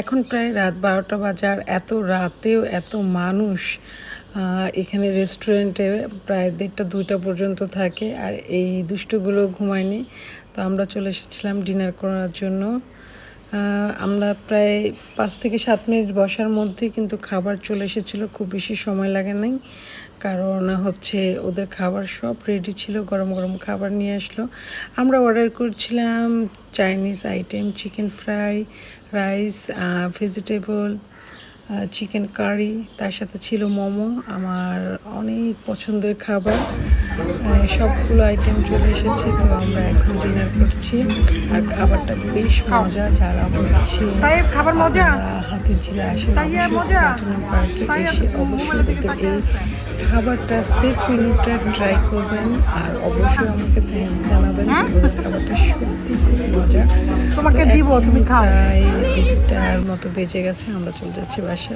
এখন প্রায় রাত বারোটা বাজার, এত রাতেও এত মানুষ এখানে রেস্টুরেন্টে প্রায় দেড়টা, দুইটা পর্যন্ত থাকে, আর এই দুষ্টগুলো ঘুমায়নি। তো আমরা চলে এসেছিলাম ডিনার করার জন্য। আমরা প্রায় পাঁচ থেকে সাত মিনিট বসার মধ্যে কিন্তু খাবার চলে এসেছিল, খুব বেশি সময় লাগে নাই। কারণ হচ্ছে ওদের খাবার সব রেডি ছিল, গরম গরম খাবার নিয়ে আসলো। আমরা অর্ডার করছিলাম Chinese item chicken fry rice vegetable chicken curry তার সাথে ছিল মোমো, আমার অনেক পছন্দের খাবার। সবগুলো আইটেম চলে এসেছে তো আমরা এখন ডিনার করছি। আর খাবারটা বেশ মজা যারা হচ্ছে খাবার মজা? হাতের জিরা আর অবশ্যই পার্কে এসে অবশ্যই কিন্তু এই খাবারটা সেফ মেনুটা ট্রাই করবেন। আর অবশ্যই আমাকে থ্যাঙ্কস জানাবেন খাবারটা সত্যি খুব মজা। তোমাকে দিব, তুমি খাও। দেড়টার মতো বেজে গেছে আমরা চলে যাচ্ছি বাসায়।